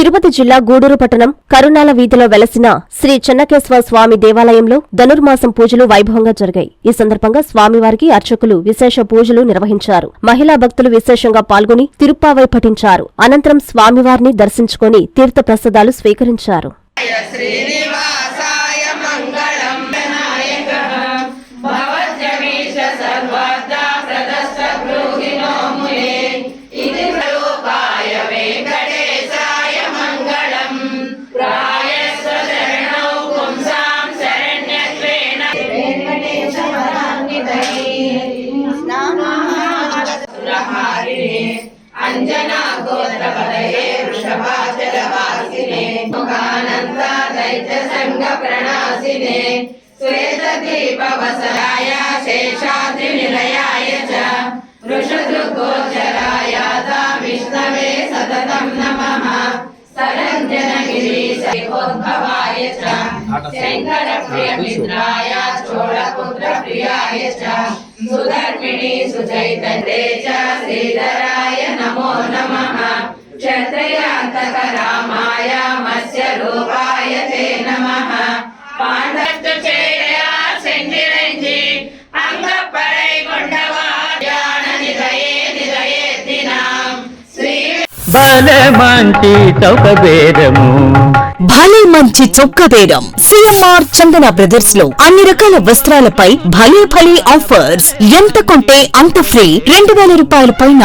తిరుపతి జిల్లా గూడూరు పట్టణం కరుణాల వీధిలో వెలసిన శ్రీ చెన్నకేశ్వర స్వామి దేవాలయంలో ధనుర్మాసం పూజలు వైభవంగా జరిగాయి. ఈ సందర్భంగా స్వామివారికి అర్చకులు విశేష పూజలు నిర్వహించారు. మహిళా భక్తులు విశేషంగా పాల్గొని తిరుప్పావై పఠించారు. అనంతరం స్వామివారిని దర్శించుకొని తీర్థప్రసాదాలు స్వీకరించారు. అంజనా గోత్రపదయే వృషభాచలవాసినే శేషాద్రి నిలయాయ వృషదృగోచరాయ విష్ణవే సతతం నమః సరంజనగిరీశోద్భవాయ చోళపుత్ర ప్రియాయ సుధర్మిణి సుచైతన్యే చ శ్రీధరాయ క్షత్రయాతక రామాయ మత్స్య రూపాయ నమ భలే మంచి చొక్కబేరం సిఎంఆర్ చందన బ్రదర్స్లో అన్ని రకాల వస్త్రాలపై భలే భలే ఆఫర్స్. ఎంత కొంటే అంత ఫ్రీ. రెండు వేల రూపాయల పైన